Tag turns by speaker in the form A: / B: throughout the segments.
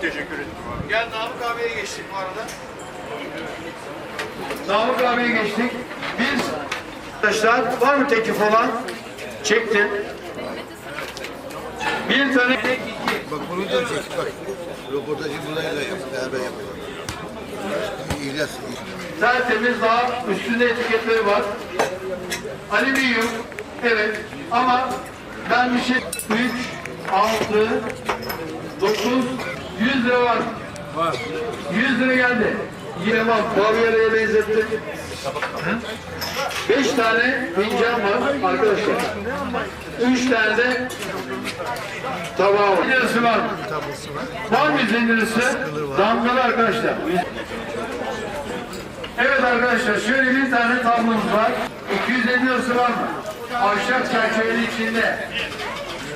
A: Teşekkür ederim.
B: Gel Namık abiye geçtik bu arada.
C: Namık abiye geçtik. Biz arkadaşlar var mı teklif olan? Çektim. Bir tane
D: Bak bunu da çek bak. Röportajı burayla yap. Beraber yapalım. İlyas.
C: tertemiz daha üstünde etiketleri var. Alüminyum. Evet. Ama ben bir şey 3, 6, 9, 100 lira var. Var. 100 lira geldi. Yine bak Bavyera'ya benzettim. Beş tane fincan var arkadaşlar. Üç tane de tabağı var. Lirası var? Var mı 150 lirası? Damgalı arkadaşlar. Evet arkadaşlar şöyle bir tane tablomuz var. 250 lirası var mı? Ahşap çerçeveli içinde.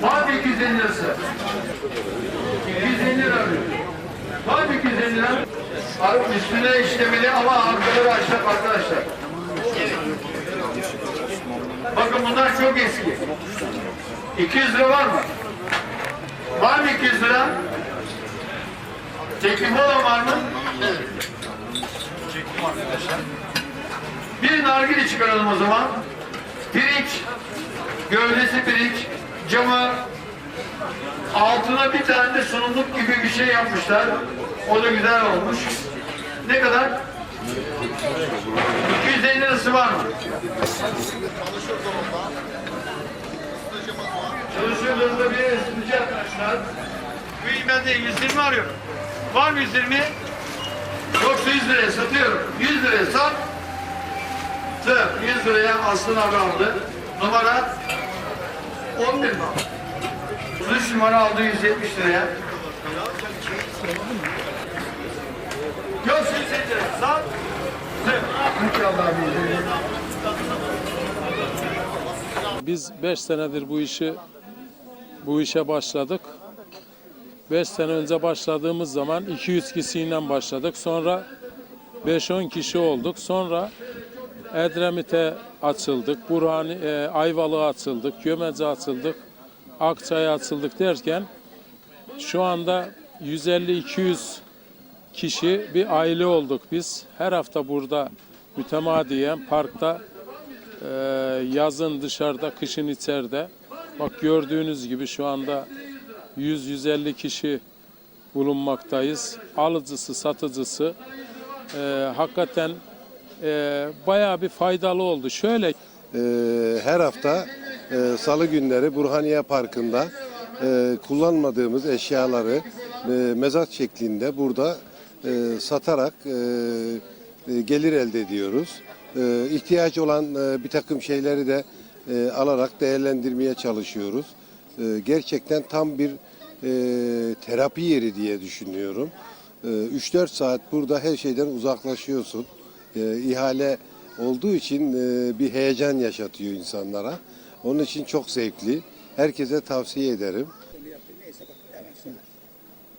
C: Mı 250 lirası? 250 lira arıyor. Mı 250 lira? Üstüne işlemeli ama da ahşap arkadaşlar. Bakın bunlar çok eski. 200 lira var mı? Var mı 200 lira? Teklif olan var mı? Bir nargile çıkaralım o zaman. Pirinç, gövdesi pirinç, camı, altına bir tane de sunumluk gibi bir şey yapmışlar. O da güzel olmuş. Ne kadar? 250 lirası var mı? Çalışıyor durumda bir ısıtıcı arkadaşlar.
B: De 120 arıyorum. Var mı 120?
C: Yoksa 100 liraya satıyorum. 100 liraya sat. Tır. 100 liraya Aslı abi aldı. Numara 11 mi? 33 numara aldı 170 liraya. Yoksa 150 liraya sat. Tır. İnşallah.
E: Biz 5 senedir bu işi bu işe başladık. 5 sene önce başladığımız zaman 200 kişiyle başladık. Sonra 5-10 kişi olduk. Sonra Edremit'e açıldık. Burhani, e, Ayvalık'a açıldık. Gömece açıldık. Akçay'a açıldık derken şu anda 150-200 kişi bir aile olduk biz. Her hafta burada mütemadiyen parkta ee, yazın dışarıda, kışın içeride. Bak gördüğünüz gibi şu anda 100-150 kişi bulunmaktayız. Alıcısı, satıcısı. Ee, hakikaten e, bayağı bir faydalı oldu. Şöyle
D: Ee, her hafta e, salı günleri Burhaniye Parkı'nda e, kullanmadığımız eşyaları e, mezat şeklinde burada e, satarak e, e, gelir elde ediyoruz. E, ihtiyaç olan e, bir takım şeyleri de e, alarak değerlendirmeye çalışıyoruz. E, gerçekten tam bir e, terapi yeri diye düşünüyorum. E, 3-4 saat burada her şeyden uzaklaşıyorsun. E, ihale olduğu için e, bir heyecan yaşatıyor insanlara. Onun için çok zevkli. Herkese tavsiye ederim.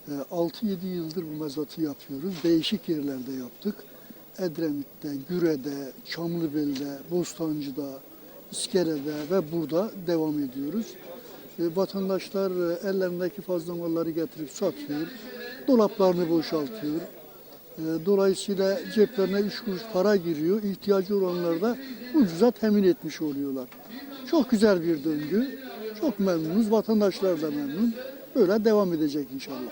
F: E, 6-7 yıldır bu mezatı yapıyoruz. Değişik yerlerde yaptık. Edremit'te, Güre'de, Çamlıbel'de, Bostancı'da, İskele'de ve burada devam ediyoruz. E, Vatandaşlar e, ellerindeki fazla malları getirip satıyor. Dolaplarını boşaltıyor. E, Dolayısıyla ceplerine üç kuruş para giriyor. İhtiyacı olanlar da ucuza temin etmiş oluyorlar. Çok güzel bir döngü. Çok memnunuz. Vatandaşlar da memnun. Böyle devam edecek inşallah.